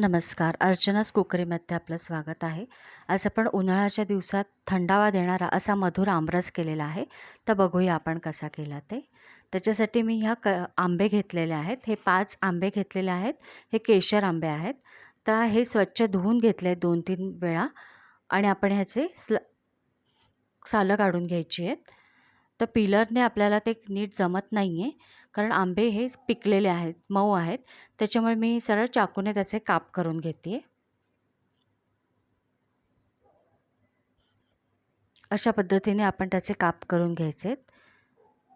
नमस्कार. अर्चनाच कुकरीमध्ये आपलं स्वागत आहे. आज आपण उन्हाळ्याच्या दिवसात थंडावा देणारा असा मधुर आमरस केलेला आहे. तर बघूया आपण कसा केला ते. त्याच्यासाठी मी ह्या क आंबे घेतलेले आहेत. हे पाच आंबे घेतलेले आहेत. हे केशर आंबे आहेत. तर हे स्वच्छ धुवून घेतले आहेत दोन तीन वेळा. आणि आपण ह्याचे स्ल सालं काढून घ्यायची आहेत. तर पिलरने आपल्याला ते नीट जमत नाही आहे कारण आंबे हे पिकलेले आहेत मऊ आहेत. त्याच्यामुळे मी सरळ चाकूने त्याचे काप करून घेते. अशा पद्धतीने आपण त्याचे काप करून घ्यायचे. आहेत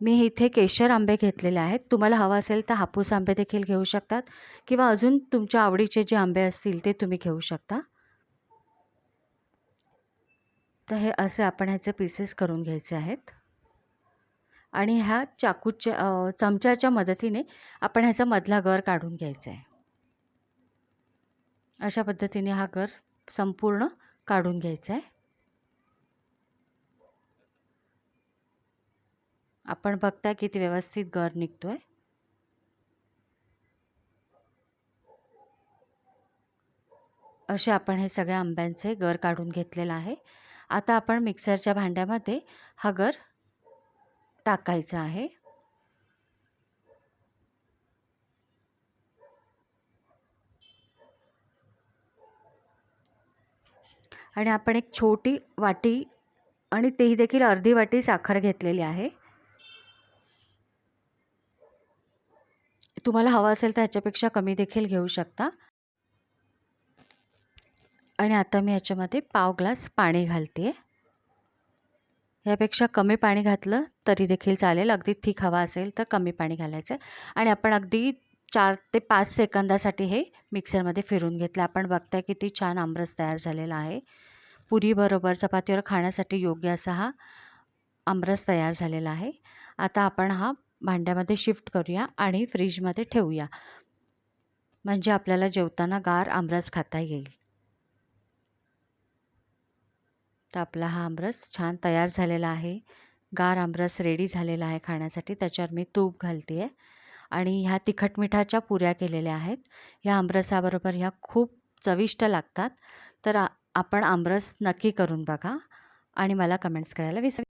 मी इथे केशर आंबे घेतलेले आहेत. तुम्हाला हवं असेल तर हापूस आंबे देखील घेऊ शकतात किंवा अजून तुमच्या आवडीचे जे आंबे असतील ते तुम्ही घेऊ शकता. तर हे असे आपण ह्याचे पीसेस करून घ्यायचे आहेत. आणि ह्या चाकूच्या चमच्याच्या मदतीने आपण ह्याचा मधला गर काढून घ्यायचा आहे अशा पद्धतीने हा गर संपूर्ण काढून घ्यायचा आहे आपण बघताय किती व्यवस्थित गर निघतोय. असे आपण हे सगळ्या आंब्यांचे गर काढून घेतलेलं आहे. आता आपण मिक्सरच्या भांड्यामध्ये हा गर टाकायचं आहे. आणि आपण एक छोटी वाटी आणि तेही देखील अर्धी वाटी साखर घेतलेली आहे. तुम्हाला हवं असेल तर ह्याच्यापेक्षा कमी देखील घेऊ शकता. आणि आता मी ह्याच्यामध्ये पाव ग्लास पाणी घालते यापेक्षा कमी पाणी घातलं तरी देखील चालेल. अगदी थिक हवा असेल तर कमी पाणी घालायचं. आणि आपण अगदी चार ते पाच सेकंदासाठी हे मिक्सरमध्ये फिरून घेतलं. आपण बघताय किती छान आमरस तयार झालेला आहे. पुरीबरोबर चपातीवर खाण्यासाठी योग्य असा हा आमरस तयार झालेला आहे. आता आपण हा भांड्यामध्ये शिफ्ट करूया आणि फ्रीजमध्ये ठेवूया. म्हणजे आपल्याला जेवताना गार आमरस खाता येईल. तर आपला हा आमरस छान तयार झालेला आहे. गार आमरस रेडी झालेला आहे खाण्यासाठी त्याच्यावर मी तूप घालते आहे आणि ह्या तिखट मिठाच्या पुऱ्या केलेल्या आहेत. ह्या आमरसाबरोबर ह्या खूप चविष्ट लागतात. तर आपण आमरस नक्की करून बघा. आणि मला कमेंट्स करायला विसर